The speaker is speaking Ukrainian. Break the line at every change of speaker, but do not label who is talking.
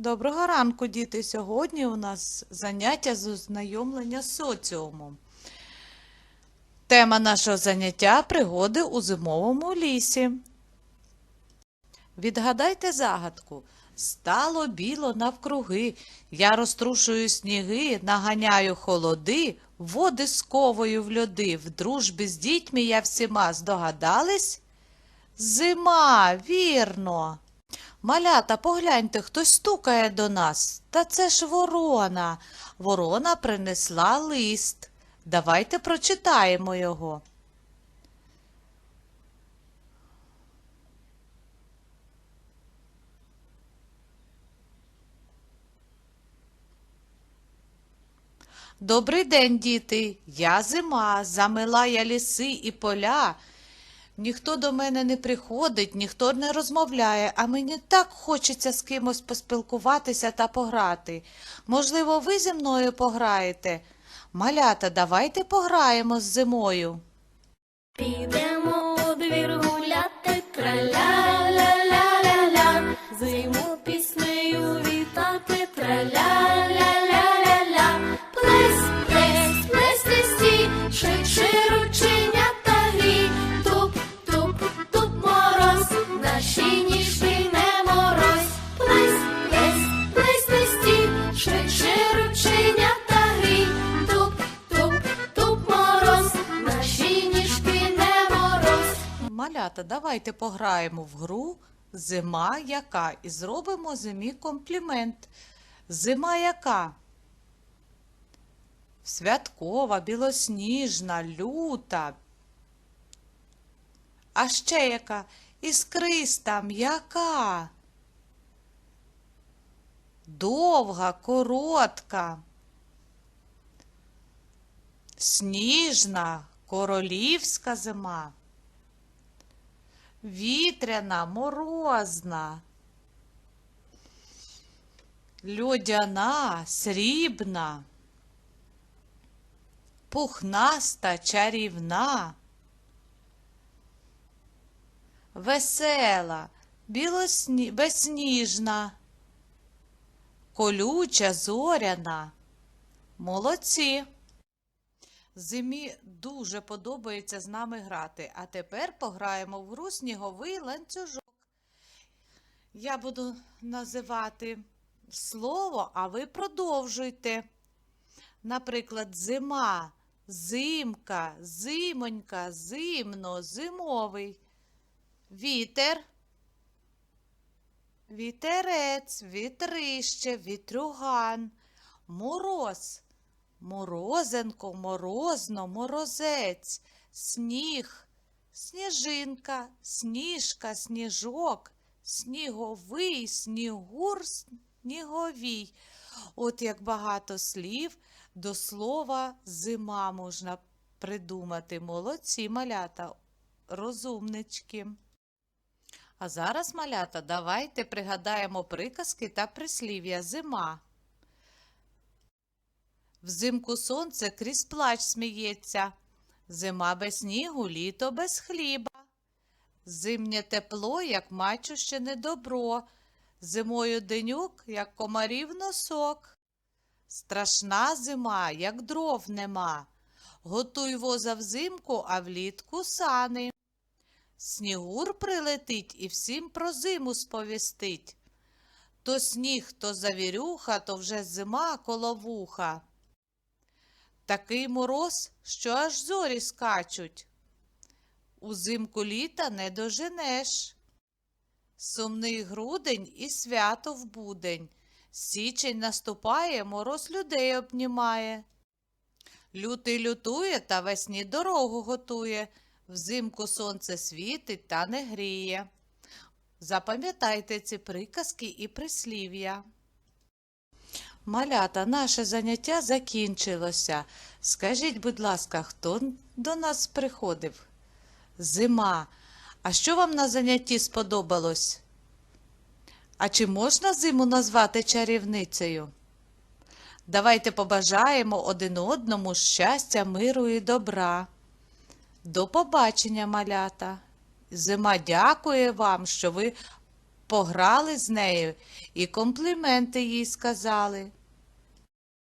Доброго ранку, діти. Сьогодні у нас заняття з ознайомлення з соціумом. Тема нашого заняття пригоди у зимовому лісі. Відгадайте загадку. Стало біло навкруги, я розтрушую сніги, наганяю холоди, води сковую в льоди, в дружбі з дітьми я всіма здогадались? Зима, вірно. Малята, погляньте, хтось стукає до нас. Та це ж ворона. Ворона принесла лист. Давайте прочитаємо його. Добрий день, діти. Я зима, замила я ліси і поля. Ніхто до мене не приходить, ніхто не розмовляє, а мені так хочеться з кимось поспілкуватися та пограти. Можливо, ви зі мною пограєте? Малята, давайте пограємо з зимою.
Підемо у двір гуляти, траля-ля-ля-ля-ля,
Малята, давайте пограємо в гру Зима яка і зробимо зимі комплімент. Зима яка? Святкова, білосніжна, люта. А ще яка? Іскриста, м'яка. Довга, коротка. Сніжна, королівська зима. Вітряна, морозна, льодяна, срібна, пухнаста, чарівна, весела, білосні... безсніжна, колюча, зоряна. Молодці! Зимі дуже подобається з нами грати, а тепер пограємо в гру сніговий ланцюжок. Я буду називати слово, а ви продовжуйте. Наприклад, зима, зимка, зимонька, зимно, зимовий. Вітер, вітерець, вітрище, вітрюган, мороз. Морозенко, морозно, морозець, сніг, сніжинка, сніжка, сніжок, сніговий, снігур, сніговій. От як багато слів до слова зима можна придумати. Молодці малята, розумнички. А зараз, малята, давайте пригадаємо приказки та прислів'я зима. Взимку сонце крізь плач сміється, зима без снігу, літо без хліба. Зимнє тепло, як мачуще добро, зимою денюк, як комарів носок. Страшна зима, як дров нема. Готуй воза взимку, а влітку сани. Снігур прилетить і всім про зиму сповістить. То сніг, то завірюха, то вже зима коло вуха. Такий мороз, що аж зорі скачуть. Узимку літа не доженеш. Сумний грудень і свято в будень. Січень наступає, мороз людей обнімає. Лютий лютує та весні дорогу готує. Взимку сонце світить та не гріє. Запам'ятайте ці приказки і прислів'я. Малята, наше заняття закінчилося. Скажіть, будь ласка, хто до нас приходив? Зима. А що вам на занятті сподобалось? А чи можна зиму назвати чарівницею? Давайте побажаємо один одному щастя, миру і добра. До побачення, малята. Зима дякує вам, що ви пограли з нею і компліменти їй сказали.